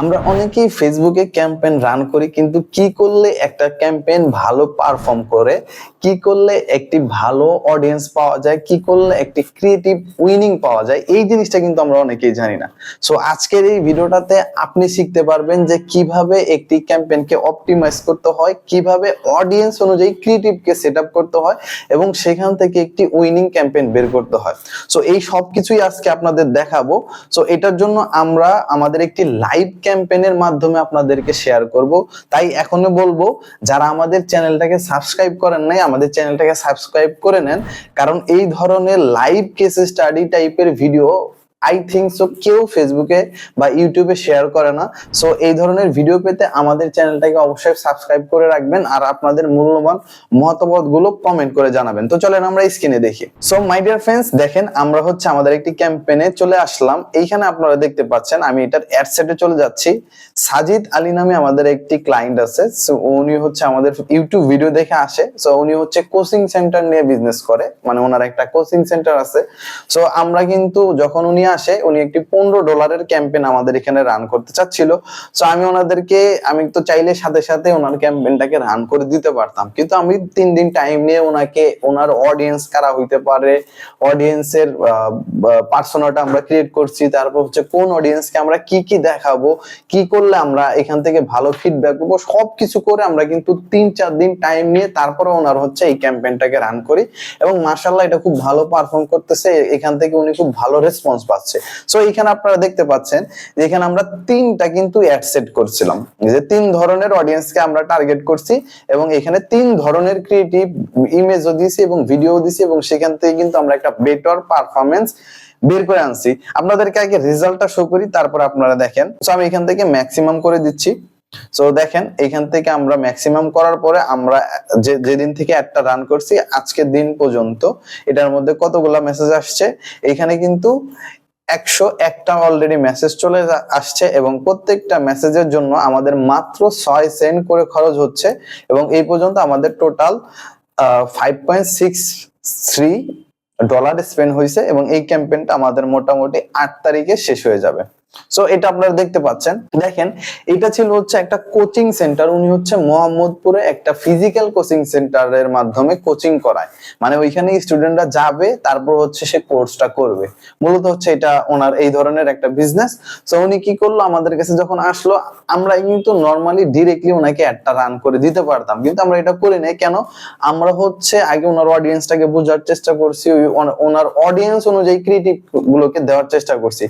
আমরা অনেকেই ফেসবুকে ক্যাম্পেইন রান করি, কিন্তু কি করলে একটা ক্যাম্পেইন ভালো পারফর্ম করে, কি করলে একটি ভালো অডিয়েন্স পাওয়া যায়, কি করলে একটি ক্রিয়েটিভ উইনিং পাওয়া যায়, এই জিনিসটা কিন্তু আমরা অনেকেই জানি না। সো আজকের এই ভিডিওটাতে আপনি শিখতে পারবেন যে কীভাবে একটি ক্যাম্পেইনকে অপটিমাইজ করতে হয়, কীভাবে অডিয়েন্স অনুযায়ী ক্রিয়েটিভকে সেট আপ করতে হয়, এবং সেখান থেকে একটি উইনিং ক্যাম্পেইন বের করতে হয়। সো এই সব কিছুই আজকে আপনাদের দেখাবো। সো এটার জন্য আমরা আমাদের একটি লাইভ ক্যাম্পেইনের মাধ্যমে আপনাদেরকে শেয়ার করব। তাই এখনও বলব, যারা আমাদের চ্যানেলটাকে সাবস্ক্রাইব করেন নাই, আমাদের চ্যানেলটাকে সাবস্ক্রাইব করে নেন। কারণ এই ধরনের লাইভ কেস স্টাডি টাইপের ভিডিও আই থিঙ্ক সো কেউ ফেসবুকে বা ইউটিউবে শেয়ার করে না। সো এই ধরনের ভিডিও পেতে আমাদের চ্যানেলটাকে অবশ্যই সাবস্ক্রাইব করে রাখবেন আর আপনাদের মূল্যবান মতামতগুলো কমেন্ট করে জানাবেন। তো চলেন আমরা স্ক্রিনে দেখি। সো মাই ডিয়ার ফ্রেন্ডস দেখেন আমরা হচ্ছে আমাদের একটি ক্যাম্পেইনে চলে আসলাম। এইখানে আপনারা দেখতে পাচ্ছেন, আমি এটার অ্যাড সেটে চলে যাচ্ছি। সাজিদ আলী নামে আমাদের একটি ক্লায়েন্ট আছে। সো উনি হচ্ছে আমাদের ইউটিউব ভিডিও দেখে আসে। সো উনি হচ্ছে কোচিং সেন্টার নিয়ে বিজনেস করে। মানে ওনার একটা কোচিং সেন্টার আছে। সো আমরা কিন্তু যখন উনি আসে, উনি একটি পনেরো ডলারের ক্যাম্পেইন আমাদের এখানে রান করতে চাচ্ছিল। সো আমি ওনাদেরকে, আমি তো চাইলে সাথে সাথে ওনার ক্যাম্পেইনটাকে রান করে দিতে পারতাম। কিন্তু আমি তিন দিন টাইম নিয়ে ওনাকে, ওনার অডিয়েন্স কারা হইতে পারে অডিয়েন্সের পার্সোনাটা আমরা ক্রিয়েট করছি, তারপর হচ্ছে কোন অডিয়েন্সকে আমরা কি কি দেখাবো, কি করলে আমরা এখান থেকে ভালো ফিডব্যাক পাবো, সবকিছু করে আমরা কিন্তু তিন চার দিন টাইম নিয়ে তারপরে ওনার হচ্ছে এই ক্যাম্পেইনটাকে রান করি। এবং মার্শাল্লাহ এটা খুব ভালো পারফর্ম করতেছে, এখান থেকে উনি খুব ভালো রেসপন্স পাচ্ছে। সো এখানে আপনারা দেখতে পাচ্ছেন যে এখানে আমরা তিনটা কিন্তু অ্যাড সেট করছিলাম। যে তিন ধরনের অডিয়েন্সকে আমরা টার্গেট করছি এবং এখানে তিন ধরনের ক্রিয়েটিভ ইমেজও দিছি এবং ভিডিও দিছি এবং সেখান থেকে কিন্তু আমরা একটা বেটার পারফরমেন্স বের করে আনছি। আপনাদেরকে আগে রেজাল্টটা শো করি, তারপর আপনারা দেখেন। সো আমি এখান থেকে ম্যাক্সিমাম করে দিচ্ছি। সো দেখেন, এখান থেকে আমরা ম্যাক্সিমাম করার পরে আমরা যে, যেদিন থেকে একটা রান করছি, আজকের দিন পর্যন্ত এটার মধ্যে কতগুলা মেসেজ আসছে, এখানে কিন্তু একশো একটা অলরেডি মেসেজ চলে আসছে এবং প্রত্যেকটা মেসেজের জন্য আমাদের মাত্র ছয় সেন্ট করে খরচ হচ্ছে এবং এই পর্যন্ত আমাদের total five point six three dollar spend হয়েছে এবং এই ক্যাম্পেইনটা আমাদের মোটামুটি আট তারিখে শেষ হয়ে যাবে। সো এটা আপনারা দেখতে পাচ্ছেন। দেখেন, এটা ছিল হচ্ছে একটা কোচিং সেন্টার উনি হচ্ছে মোহাম্মদপুরে একটা ফিজিক্যাল কোচিং সেন্টারের মাধ্যমে কোচিং করায়। মানে ওইখানে স্টুডেন্টরা যাবে, তারপর হচ্ছে সে কোর্সটা করবে। মূলত হচ্ছে এটা ওনার এই ধরনের একটা বিজনেস সো উনি কি করল? আমাদের কাছে যখন আসলো, আমরা কিন্তু নর্মালি ডিরেক্টলি ওনাকে একটা রান করে দিতে পারতাম। কিন্তু আমরা এটা করি নাই। কেন? আমরা হচ্ছে আগে ওনার অডিয়েন্সটাকে বোঝার চেষ্টা করছি। ওনার অডিয়েন্স অনুযায়ী ক্রিয়েটিভ গুলোকে দেওয়ার চেষ্টা করছি।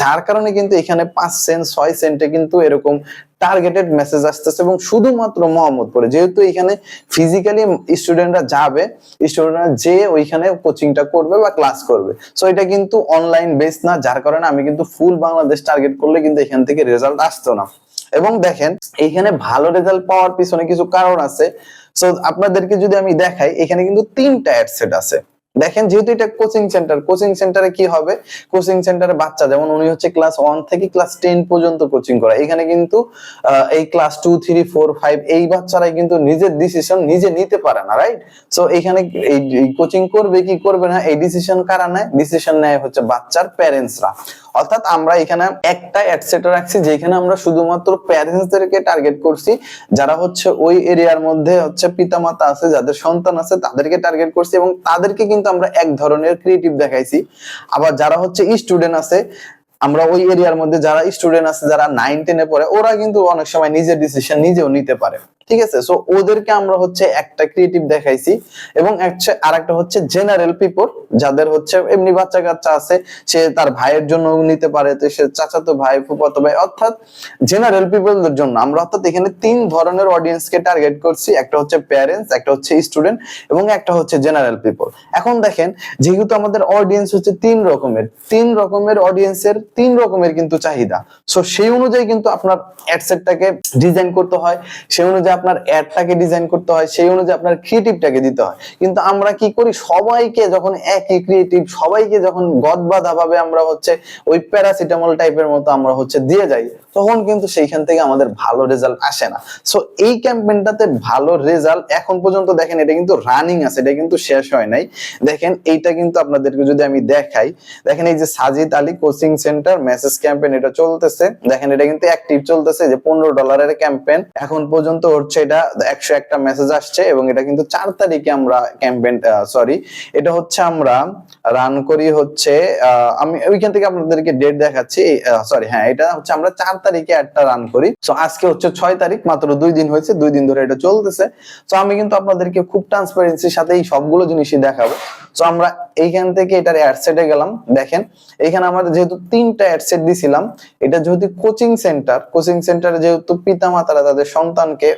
যার কারণে কিন্তু এখানে পাঁচ সেন্ট, ছয় সেন্টে কিন্তু এরকম টার্গেটেড মেসেজ আসতেছে এবং শুধুমাত্র মোহাম্মদপুরে। যেহেতু এখানে ফিজিক্যালি স্টুডেন্টরা যাবে স্টুডেন্টরা যে ওইখানে কোচিংটা করবে বা ক্লাস করবে। সো এটা কিন্তু অনলাইন বেস না, যার কারণে আমি কিন্তু ফুল বাংলাদেশ টার্গেট করলে কিন্তু এখান থেকে রেজাল্ট আসতো না। এবং দেখেন, এখানে ভালো রেজাল্ট পাওয়ার পিছনে কিছু কারণ আছে। সো আপনাদেরকে যদি আমি দেখাই, এখানে কিন্তু তিনটা অ্যাডসেট আছে। দেখেন যেহেতু এটা কোচিং সেন্টার কোচিং সেন্টারে কি হবে? কোচিং সেন্টারে বাচ্চা, যেমন উনি হচ্ছে ক্লাস ওয়ান থেকে ক্লাস টেন পর্যন্ত কোচিং করা এখানে কিন্তু এই class two three four five এই বাচ্চারাই কিন্তু নিজের ডিসিশন নিজে নিতে পারে না রাইট সো এখানে এই কোচিং করবে কি করবে না, এই ডিসিশন কারা নেয়? ডিসিশন নেয় হচ্ছে বাচ্চার প্যারেন্টসরা অর্থাৎ আমরা এখানে একটা অ্যাডসেট রাখছি, যেখানে আমরা শুধুমাত্র প্যারেন্টসদেরকে টার্গেট করছি। যারা হচ্ছে ওই এরিয়ার মধ্যে হচ্ছে পিতামাতা আছে, যাদের সন্তান আছে, তাদেরকে টার্গেট করছি এবং তাদেরকে কিন্তু আমরা এক ধরনের ক্রিয়েটিভ দেখাইছি। আবার যারা হচ্ছে স্টুডেন্ট আছে, আমরা ওই এরিয়ার মধ্যে যারা স্টুডেন্ট আছে, যারা নাইন টেনে পড়ে, ওরা কিন্তু অনেক সময় নিজের ডিসিশন নিজেও নিতে পারে। ঠিক আছে? সো ওদেরকে আমরা হচ্ছে একটা ক্রিয়েটিভ দেখাইছি এবং আর একটা হচ্ছে জেনারেল পিপল যাদের হচ্ছে এমনি বাচ্চা কাচ্চা আছে, সে তার ভাইয়ের জন্য নিতে পারে, তো সে চাচাতো ভাই, ফুফাতো ভাই, অর্থাৎ জেনারেল পিপলদের জন্য। আমরা অর্থাৎ এখানে তিন ধরনের অডিয়েন্সকে টার্গেট করছি, একটা হচ্ছে প্যারেন্টস একটা হচ্ছে স্টুডেন্ট এবং একটা হচ্ছে জেনারেল পিপল এখন দেখেন, যেহেতু আমাদের অডিয়েন্স হচ্ছে তিন রকমের তিন রকমের অডিয়েন্সের তিন রকমের কিন্তু চাহিদা। সো সেই অনুযায়ী কিন্তু আপনার অ্যাডসেটটাকে ডিজাইন করতে হয়, সেই অনুযায়ী আপনার অ্যাডটাকে ডিজাইন করতে হয়, সেই অনুযায়ী আপনার ক্রিয়েটিভটাকে দিতে হয়। কিন্তু আমরা কি করি? সবাইকে যখন একই ক্রিয়েটিভ সবাইকে যখন গদবাধা ভাবে আমরা হচ্ছে ওই প্যারাসিটামল টাইপের মতো আমরা হচ্ছে দিয়ে যাই। তখন কিন্তু সেইখান থেকে আমাদের ভালো রেজাল্ট আসে না। সো এই ক্যাম্পেইনটাতে ভালো রেজাল্ট এখন পর্যন্ত দেখেন, এটা কিন্তু রানিং আছে, এটা কিন্তু শেষ হয় নাই। দেখেন, এইটা কিন্তু আপনাদেরকে যদি আমি দেখাই, দেখেন এই যে Sajid Ali coaching centre message campaign এটা চলতেছে। দেখেন, এটা কিন্তু অ্যাক্টিভ চলতেছে যে পনেরো ডলারের ক্যাম্পেইন এখন পর্যন্ত হচ্ছে এটা একশো একটা মেসেজ আসছে এবং এটা কিন্তু চার তারিখে আমরা ক্যাম্পেইন সরি এটা হচ্ছে আমরা রান করি হচ্ছে আমি ওইখান থেকে আপনাদেরকে ডেট দেখাচ্ছি সরি হ্যাঁ এটা হচ্ছে আমরা চার তারিখে একটা রান করি। তো আজকে হচ্ছে ছয় তারিখ, মাত্র দুই দিন হয়েছে, দুই দিন ধরে এটা চলতেছে। তো আমি কিন্তু আপনাদেরকে খুব ট্রান্সপারেন্সির সাথে এই সবগুলো জিনিসই দেখাবো। তো আমরা এইখান থেকে এটার অ্যাডসেটে গেলাম, দেখেন। এখানে আমাদের যেহেতু তিনটা অ্যাডসেট দিছিলাম, এটা যেহেতু কোচিং সেন্টার কোচিং সেন্টারে যেহেতু পিতা মাতারা তাদের সন্তানকে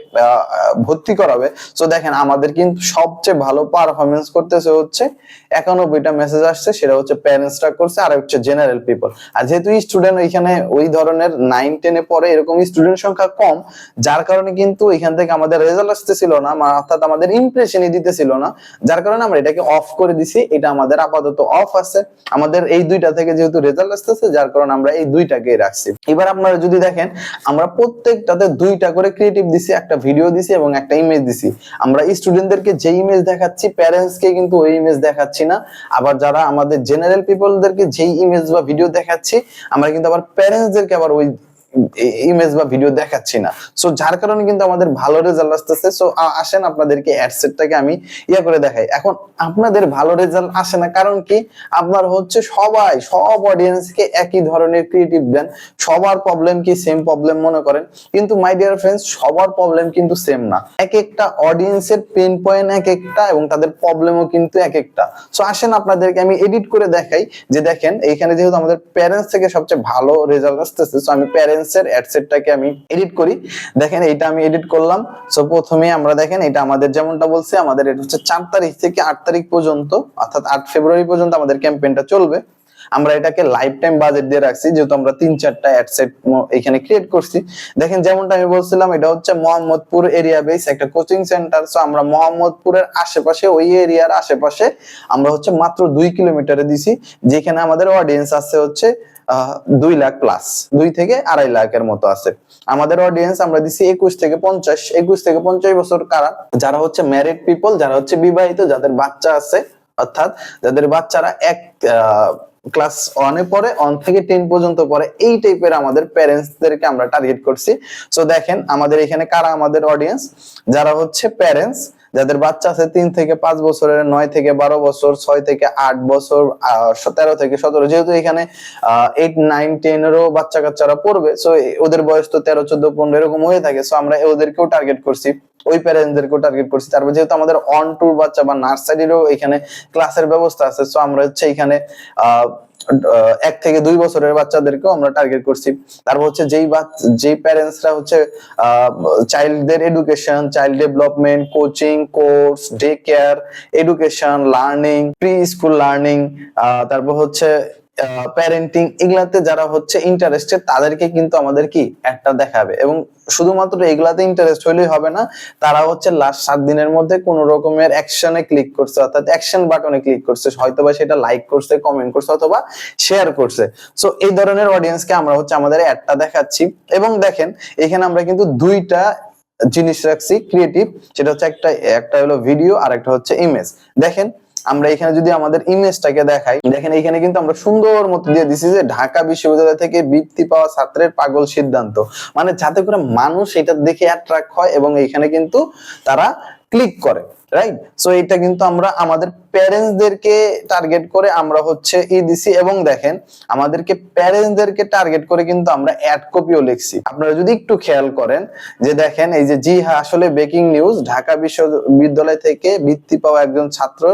ভর্তি করাবে তো দেখেন আমাদের কিন্তু সবচেয়ে ভালো পারফরমেন্স করতেছে হচ্ছে একানব্বইটা মেসেজ আসছে, সেটা হচ্ছে প্যারেন্টসরা করছে, আর হচ্ছে জেনারেল পিপল আর যেহেতু স্টুডেন্ট ওইখানে ওই ধরনের নাইন টেনে পরে এরকম স্টুডেন্ট সংখ্যা কম, যার কারণে কিন্তু এখান থেকে আমাদের রেজাল্ট আসতেছিল না, অর্থাৎ আমাদের ইমপ্রেশনই দিতেছিল না, যার কারণে আমরা এটাকে অফ করে দিছি, এটা আমাদের আপাতত অফ আছে। আমাদের এই দুইটা থেকে যেহেতু রেজাল্ট আসতেছে, যার কারণে আমরা এই দুইটাকে রাখছি। এবার আপনারা যদি দেখেন, আমরা প্রত্যেকটাতে দুইটা করে ক্রিয়েটিভ দিছি, একটা ভিডিও দিছি এবং একটা ইমেজ দিছি। আমরা স্টুডেন্টদেরকে যে ইমেজ দেখাচ্ছি প্যারেন্টস কে কিন্তু ওই ইমেজ দেখাচ্ছি না। আবার যারা আমাদের জেনারেল পিপলদেরকে যেই ইমেজ বা ভিডিও দেখাচ্ছি, আমরা কিন্তু আবার প্যারেন্টসদেরকে আবার ওই ইমেজ বা ভিডিও দেখাচ্ছি না। সো যার কারণে কিন্তু আমাদের ভালো রেজাল্ট আসতেছে। সো আসেন আপনাদেরকে অ্যাডসেটটাকে আমি ইয়ে করে দেখাই। এখন আপনাদের ভালো রেজাল্ট আসে না। কারণ কি? আপনার হচ্ছে সবাই, সব অডিয়েন্সকে একই ধরনের ক্রিয়েটিভ দেন সবার প্রবলেম কি? সেম প্রবলেম মনে করেন। কিন্তু মাই ডিয়ার ফ্রেন্ডস সবার প্রবলেম কিন্তু সেম না। এক একটা অডিয়েন্সের পেন পয়েন্ট এক একটা এবং তাদের প্রবলেমও কিন্তু এক একটা। সো আসেন আপনাদেরকে আমি এডিট করে দেখাই যে দেখেন, এইখানে যেহেতু আমাদের প্যারেন্টস থেকে সবচেয়ে ভালো রেজাল্ট আসতেছে সো আমি প্যারেন্টস এর অ্যাডসেটটাকে আমি এডিট করি। দেখেন এটা আমি এডিট করলাম। সো প্রথমে আমরা দেখেন এটা আমাদের যেমনটা বলছে, আমাদের এটা হচ্ছে চার তারিখ থেকে আট তারিখ পর্যন্ত, অর্থাৎ আট ফেব্রুয়ারি পর্যন্ত আমাদের ক্যাম্পেইনটা চলবে। আমরা এটাকে লাইফ টাইম বাজেট দিয়ে রাখছি, যেহেতু আমরা তিন, চারটা অ্যাডসেট এখানে ক্রিয়েট করছি। দেখেন, যেমনটা আমি বলছিলাম, এটা হচ্ছে মোহাম্মদপুর এরিয়া বেস একটা কোচিং সেন্টার সো আমরা মোহাম্মদপুরের আশেপাশে, ওই এরিয়ার আশেপাশে আমরা হচ্ছে মাত্র দুই কিলোমিটারে দিছি। যেখানে আমাদের অডিয়েন্স আছে হচ্ছে দুই লাখ প্লাস দুই থেকে আড়াই লাখের মতো আছে। আমাদের অডিয়েন্স আমরা দিছি একুশ থেকে পঞ্চাশ, একুশ থেকে পঞ্চাশ বছর কারা? যারা হচ্ছে ম্যারিড পিপল যারা হচ্ছে বিবাহিত, যাদের বাচ্চা আছে, অর্থাৎ যাদের বাচ্চারা এক ক্লাস ওয়ানে পড়ে ওয়ান থেকে টেন পর্যন্ত পড়ে, এই টাইপের আমাদের প্যারেন্টসদেরকে আমরা টার্গেট করছি। সো দেখেন, আমাদের এখানে কারা আমাদের অডিয়েন্স যারা হচ্ছে প্যারেন্টস যাদের বাচ্চা আছে তিন থেকে পাঁচ বছরের নয় থেকে বারো বছর ছয় থেকে আট বছর তেরো থেকে সতেরো যেহেতু এখানে এইট নাইন টেনেরও বাচ্চা কাচ্চারা পড়বে সো ওদের বয়স তো তেরো চোদ্দ পনেরো এরকম হয়ে থাকে সো আমরা ওদেরকেও টার্গেট করছি ওই প্যারেন্টসদেরকেও টার্গেট করছি। তারপর যেহেতু আমাদের অন টুর বাচ্চা বা নার্সারিরও এখানে ক্লাসের ব্যবস্থা আছে সো আমরা হচ্ছে এখানে আহ, এক থেকে দুই বছরের বাচ্চাদেরকেও আমরা টার্গেট করছি। তারপর হচ্ছে যেই যেই প্যারেন্টসরা হচ্ছে চাইল্ডদের education child development coaching course day care education learning preschool learning তারপর হচ্ছে প্যারেন্টিং এগুলাতে যারা হচ্ছে ইন্টারেস্টেড তাদেরকে কিন্তু আমাদের কি একটা দেখাবে। এবং শুধুমাত্র এগুলাতে ইন্টারেস্ট হলেই হবে না, তারা হচ্ছে লাস্ট সাত দিনের মধ্যে কোন রকমের অ্যাকশনে ক্লিক করছে, অর্থাৎ অ্যাকশন বাটনে ক্লিক করছে। হয়তোবা সেটা লাইক করছে কমেন্ট করছে, অথবা শেয়ার করছে। সো এই ধরনের অডিয়েন্সকে আমরা হচ্ছে আমাদের অ্যাডটা দেখাচ্ছি। এবং দেখেন, এখানে আমরা কিন্তু দুইটা জিনিস রাখছি ক্রিয়েটিভ সেটা হচ্ছে একটা একটা হলো ভিডিও আর একটা হচ্ছে ইমেজ দেখেন আমরা এখানে যদি আমাদের ইমেজটাকে দেখাই, দেখেন এখানে কিন্তু আমরা সুন্দর মতো দিয়ে দিছি যে ঢাকা বিশ্ববিদ্যালয় থেকে বৃত্তি পাওয়া ছাত্রের পাগল সিদ্ধান্ত। মানে যাতে করে মানুষ এটা দেখে অ্যাট্রাক্ট হয় এবং এখানে কিন্তু তারা ক্লিক করে রাইট সো এটা কিন্তু আমরা আমাদের প্যারেন্টসদেরকে টার্গেট করে আমরা হচ্ছে ই দিছি এবং দেখেন আমাদেরকে প্যারেন্টসদেরকে টার্গেট করে কিন্তু আমরা অ্যাড কপিও লিখছি। আপনারা যদি একটু খেয়াল করেন যে দেখেন এই যে জি হ্যাঁ আসলে ব্রেকিং নিউজ ঢাকা বিশ্ববিদ্যালয় থেকে বৃত্তি পাওয়া একজন ছাত্র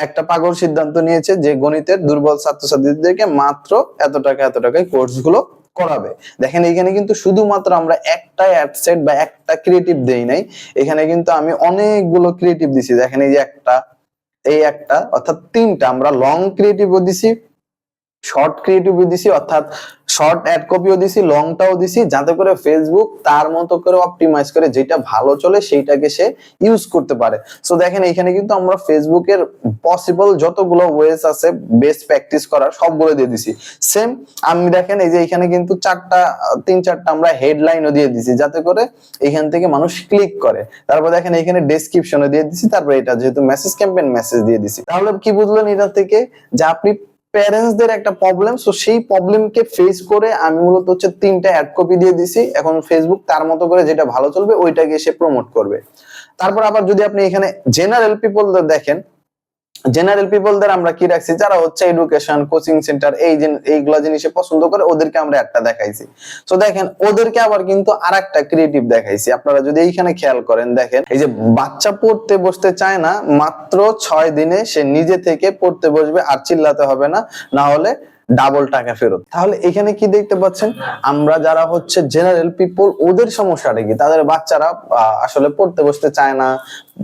একটা পাগল সিদ্ধান্ত নিয়েছে যে গণিতের দুর্বল ছাত্রছাত্রীদেরকে মাত্র এত টাকা, এত টাকায় কোর্সগুলো করাবে। দেখেন এখানে কিন্তু শুধুমাত্র আমরা একটা অ্যাডসেট বা একটা ক্রিয়েটিভ দেই নাই। এখানে কিন্তু আমি অনেকগুলো ক্রিয়েটিভ দিছি। দেখেন এই যে একটা, এই একটা, অর্থাৎ তিনটা। আমরা লং ক্রিয়েটিভও দিছি শর্ট ক্রিয়েটিভও দিছি, অর্থাৎ শর্ট অ্যাড কপিও দিছি লংটাও দিছি, যাতে করে ফেসবুক তার মতো করে অপটিমাইজ করে যেটা ভালো চলে সেইটাকে সে ইউজ করতে পারে। সো দেখেন, এখানে কিন্তু আমরা ফেসবুকের পসিবল যতগুলো ওয়েজ আছে বেস্ট প্র্যাকটিস করার সবগুলো দিয়ে দিছি। সেম আমি দেখেন, এই যে এখানে কিন্তু চারটা, তিন চারটা আমরা হেডলাইনও দিয়ে দিছি, যাতে করে এখান থেকে মানুষ ক্লিক করে। তারপর দেখেন, এখানে ডেসক্রিপশনে দিয়ে দিছি, তারপর এটা যেহেতু মেসেজ ক্যাম্পেইন মেসেজ দিয়ে দিছি। তাহলে কি বুঝলেন এটা থেকে? যে আপনি প্যারেন্টসদের একটা প্রবলেম সো সেই প্রবলেমকে ফেস করে আমি মূলত হচ্ছে তিনটা অ্যাড কপি দিয়ে দিছি। এখন ফেসবুক তার মতো করে যেটা ভালো চলবে, ওইটাকে সে প্রমোট করবে। তারপর আবার যদি আপনি এখানে জেনারেল পিপলদের দেখেন জেনারেল পিপলদের আমরা কি রাখছি? যারা হচ্ছে এডুকেশন কোচিং সেন্টার এই এইগুলো জিনিসে পছন্দ করে, ওদেরকে আমরা একটা দেখাইছি। তো দেখেন, ওদেরকে আবার কিন্তু আর একটা ক্রিয়েটিভ দেখাইছি। আপনারা যদি এইখানে খেয়াল করেন, দেখেন, এই যে বাচ্চা পড়তে বসতে চায় না, মাত্র ছয় দিনে সে নিজে থেকে পড়তে বসবে, আর চিল্লাতে হবে না। না হলে ডাবল টাকা ফেরত। তাহলে এখানে কি দেখতে পাচ্ছেন? আমরা যারা হচ্ছে জেনারেল পিপল ওদের সমস্যাটা কি? তাদের বাচ্চারা আসলে পড়তে বসতে চায় না,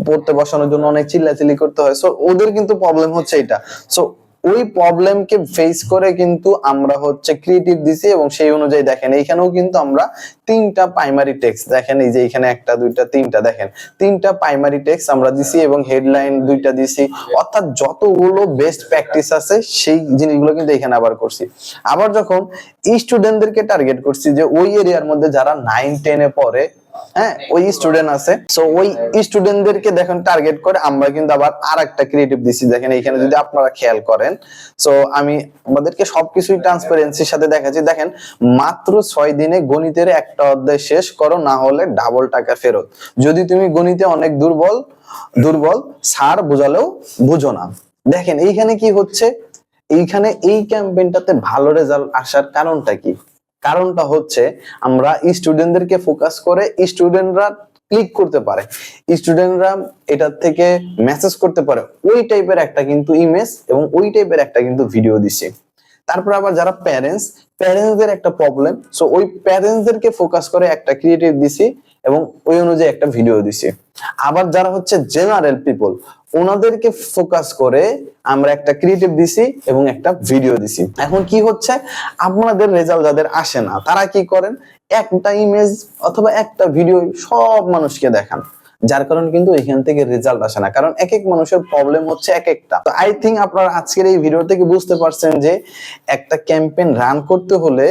পড়তে বসানোর জন্য অনেক চিল্লাচিল্লি করতে হয়। সো ওদের কিন্তু প্রবলেম হচ্ছে এটা সো ওই প্রবলেমকে ফেস করে কিন্তু আমরা হচ্ছে ক্রিয়েটিভ দিছি এবং সেই অনুযায়ী দেখেন, এইখানেও কিন্তু আমরা তিনটা প্রাইমারি টেক্সট দেখেন এই যে এখানে একটা, দুইটা, তিনটা, দেখেন। তিনটা প্রাইমারি টেক্সট আমরা দিছি এবং হেডলাইন দুইটা দিছি। অর্থাৎ যতগুলো বেস্ট প্র্যাকটিস আছে, সেই জিনিসগুলো কিন্তু এখানে আবার করছি। আবার যখন স্টুডেন্টদেরকে টার্গেট করছি যে ওই এরিয়ার মধ্যে যারা নাইন টেনে পড়ে হ্যাঁ ওই স্টুডেন্ট আছে। সো ওই স্টুডেন্টদেরকে দেখেন টার্গেট করে আমরা কিন্তু আবার আর একটা ক্রিয়েটিভ দেখেন যদি আপনারা খেয়াল করেন সো আমি আমাদেরকে সবকিছুই ট্রান্সপারেন্সির সাথে দেখাচ্ছি। দেখেন, মাত্র ছয় দিনে গণিতের একটা অধ্যায় শেষ করো, না হলে ডাবল টাকা ফেরত। যদি তুমি গণিতে অনেক দুর্বল দুর্বল স্যার বোঝালেও বুঝো না। দেখেন, এইখানে কি হচ্ছে? এইখানে এই ক্যাম্পেইনটাতে ভালো রেজাল্ট আসার কারণটা কি? কারণটা হচ্ছে আমরা স্টুডেন্টদেরকে ফোকাস করে স্টুডেন্টরা ক্লিক করতে পারে। স্টুডেন্টরা এটার থেকে মেসেজ করতে পারে। ওই টাইপের একটা কিন্তু ইমেজ এবং ওই টাইপের একটা কিন্তু ভিডিও দিছে তারপর আবার যারা প্যারেন্টস প্যারেন্টসদের একটা প্রবলেম সো ওই প্যারেন্টসদেরকে ফোকাস করে একটা ক্রিয়েটিভ দিছি। এবং ওই অনুযায়ী একটা ভিডিও দিছি। আবার যারা হচ্ছে জেনারেল পিপল ওনাদেরকে ফোকাস করে আমরা একটা ক্রিয়েটিভ দিছি এবং একটা ভিডিও দিছি। এখন কি হচ্ছে? আপনাদের রেজাল্ট যাদের আসে না, তারা কি করেন? একটা ইমেজ অথবা একটা ভিডিও সব মানুষকে দেখান। যার কারণে কিন্তু এখান থেকে রেজাল্ট আসে না। কারণ এক এক মানুষের প্রবলেম হচ্ছে এক একটা তো আই থিঙ্ক আপনারা আজকের এই ভিডিও থেকে বুঝতে পারছেন যে একটা ক্যাম্পেইন রান করতে হলে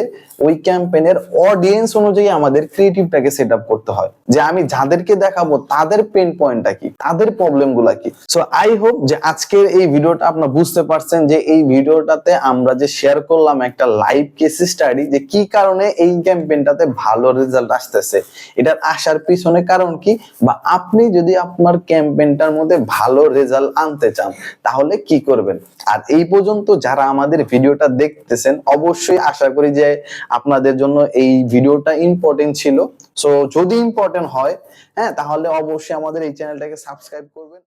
ওই ক্যাম্পেইনের অডিয়েন্স অনুযায়ী আমাদের ক্রিয়েটিভটাকে সেট আপ করতে হয়। যে আমি যাদেরকে দেখাবো, তাদের পেন পয়েন্টটা কি? তাদের প্রবলেমগুলা কি? সো আই হোপ যে আজকের এই ভিডিওটা আপনারা বুঝতে পারছেন যে এই ভিডিওটাতে আমরা যে শেয়ার করলাম একটা লাইভ কেস স্টাডি যে কি কারণে এই ক্যাম্পেইনটাতে ভালো রেজাল্ট আসতেছে। এটার আসার পিছনে কারণ কি? বা আপনি যদি আপনার ক্যাম্পেইনটার মধ্যে ভালো রেজাল্ট আনতে চান, তাহলে কি করবেন? আর এই পর্যন্ত যারা আমাদের ভিডিওটা দেখতেছেন, অবশ্যই আশা করি যে আপনাদের জন্য এই ভিডিওটা ইম্পর্টেন্ট ছিল। সো যদি ইম্পর্টেন্ট হয় হ্যাঁ তাহলে অবশ্যই আমাদের এই চ্যানেলটাকে সাবস্ক্রাইব করবেন।